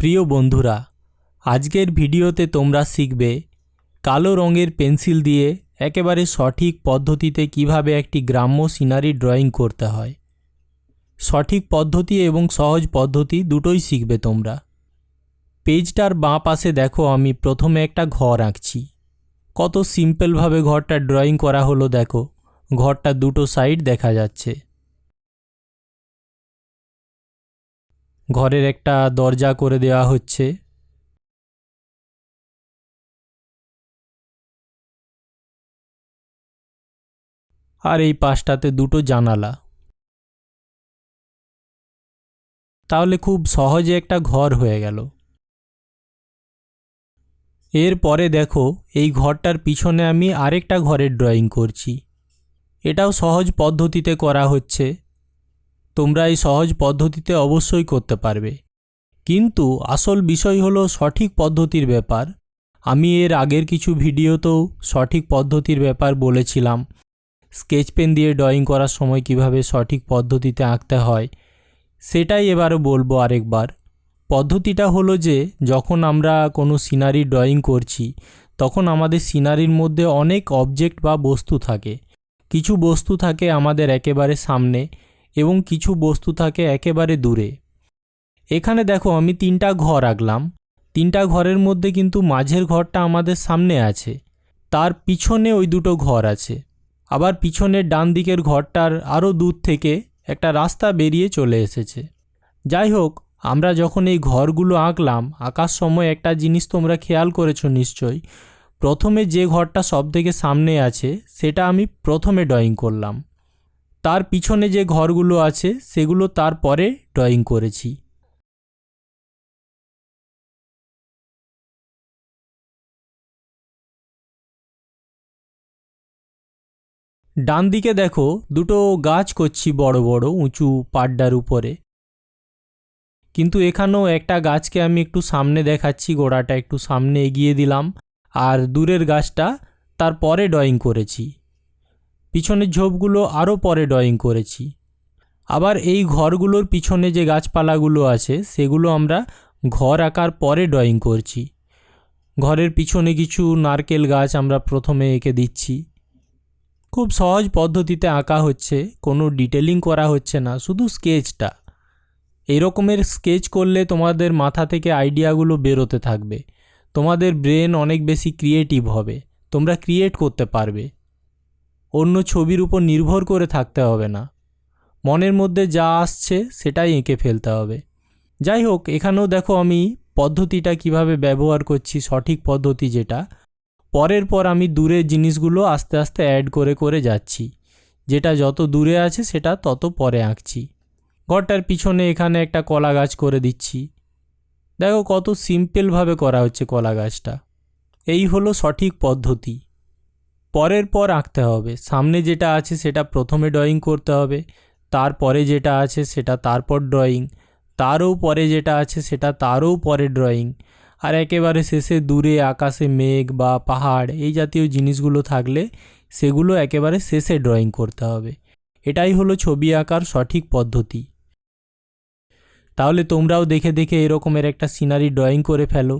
প্রিয় বন্ধুরা, আজকের ভিডিওতে তোমরা শিখবে কালো রঙের পেন্সিল দিয়ে একেবারে সঠিক পদ্ধতিতে কীভাবে একটি গ্রাম্য সিনারি ড্রয়িং করতে হয়। সঠিক পদ্ধতি এবং সহজ পদ্ধতি দুটোই শিখবে তোমরা। পেজটার বাঁ পাশে দেখো, আমি প্রথমে একটা ঘর আঁকছি। কত সিম্পলভাবে ঘরটা ড্রয়িং করা হলো দেখো, ঘরটা দুটো সাইড দেখা যাচ্ছে। ঘরের একটা দরজা করে দেওয়া হচ্ছে। আর এই পাশটাতে দুটো জানালা। তাহলে খুব সহজে একটা ঘর হয়ে গেল। এরপরে দেখো, এই ঘরটার পিছনে আমি আরেকটা ঘরের ড্রয়িং করছি। এটাও সহজ পদ্ধতিতে করা হচ্ছে। তোমরা এই সহজ পদ্ধতিতে অবশ্যই করতে পারবে। কিন্তু আসল বিষয় হলো সঠিক পদ্ধতির ব্যাপার। আমি এর আগের কিছু ভিডিওতেও সঠিক পদ্ধতির ব্যাপার বলেছিলাম। স্কেচ পেন দিয়ে ড্রয়িং করার সময় কীভাবে সঠিক পদ্ধতিতে আঁকতে হয়, সেটাই এবারও বলব আরেকবার। পদ্ধতিটা হলো যে, যখন আমরা কোনো সিনারি ড্রয়িং করছি, তখন আমাদের সিনারির মধ্যে অনেক অবজেক্ট বা বস্তু থাকে। কিছু বস্তু থাকে আমাদের একেবারে সামনে এবং কিছু বস্তু থাকে একেবারে দূরে। এখানে দেখো আমি তিনটা ঘর আঁকলাম। তিনটা ঘরের মধ্যে কিন্তু মাঝের ঘরটা আমাদের সামনে আছে। তার পিছনে ওই দুটো ঘর আছে। আবার পিছনের ডান দিকের ঘরটার আরও দূর থেকে একটা রাস্তা বেরিয়ে চলে এসেছে। যাই হোক, আমরা যখন এই ঘরগুলো আঁকলাম, আঁকার সময় একটা জিনিস তোমরা খেয়াল করেছ নিশ্চয়ই প্রথমে যে ঘরটা সব থেকে সামনে আছে, সেটা আমি প্রথমে ড্রয়িং করলাম। তার পিছনে যে ঘরগুলো আছে, সেগুলো তারপরে ড্রয়িং করেছি। ডান দিকে দেখো, দুটো গাছ করছি বড় বড়, উঁচু পাড্ডার উপরে। কিন্তু এখানেও একটা গাছকে আমি একটু সামনে দেখাচ্ছি, গোড়াটা একটু সামনে এগিয়ে দিলাম। আর দূরের গাছটা তার পরে ড্রয়িং করেছি। পিছনের ঝোপগুলো আরও পরে ড্রয়িং করেছি। আবার এই ঘরগুলোর পিছনে যে গাছপালাগুলো আছে, সেগুলো আমরা ঘর আঁকার পরে ড্রয়িং করছি। ঘরের পিছনে কিছু নারকেল গাছ আমরা প্রথমে এঁকে দিচ্ছি। খুব সহজ পদ্ধতিতে আঁকা হচ্ছে, কোনো ডিটেলিং করা হচ্ছে না, শুধু স্কেচটা এই রকমের স্কেচ করলে তোমাদের মাথা থেকে আইডিয়াগুলো বেরোতে থাকবে। তোমাদের ব্রেন অনেক বেশি ক্রিয়েটিভ হবে। তোমরা ক্রিয়েট করতে পারবে। অন্য ছবির উপর নির্ভর করে থাকতে হবে না। মনের মধ্যে যা আসছে সেটাই এঁকে ফেলতে হবে। যাই হোক, এখানেও দেখো আমি পদ্ধতিটা কীভাবে ব্যবহার করছি, সঠিক পদ্ধতি যেটা। পরের পর আমি দূরের জিনিসগুলো আস্তে আস্তে অ্যাড করে করে যাচ্ছি। যেটা যত দূরে আছে সেটা তত পরে আঁকছি। ঘরটার পিছনে এখানে একটা কলা গাছ করে দিচ্ছি। দেখো কত সিম্পলভাবে করা হচ্ছে কলা গাছটা। এই হলো সঠিক পদ্ধতি। পরের পর আঁকতে হবে। সামনে যেটা আছে সেটা প্রথমে ড্রয়িং করতে হবে তারপরে যেটা আছে সেটা তারপর ড্রয়িং তারও পরে যেটা আছে সেটা তারও পরে ড্রয়িং আর একেবারে শেষে দূরে আকাশে মেঘ বা পাহাড়, এই জাতীয় জিনিসগুলো থাকলে সেগুলো একেবারে শেষে ড্রয়িং করতে হবে। এটাই হলো ছবি আঁকার সঠিক পদ্ধতি। তাহলে তোমরাও দেখে দেখে এরকমের একটা সিনারি ড্রয়িং করে ফেলো।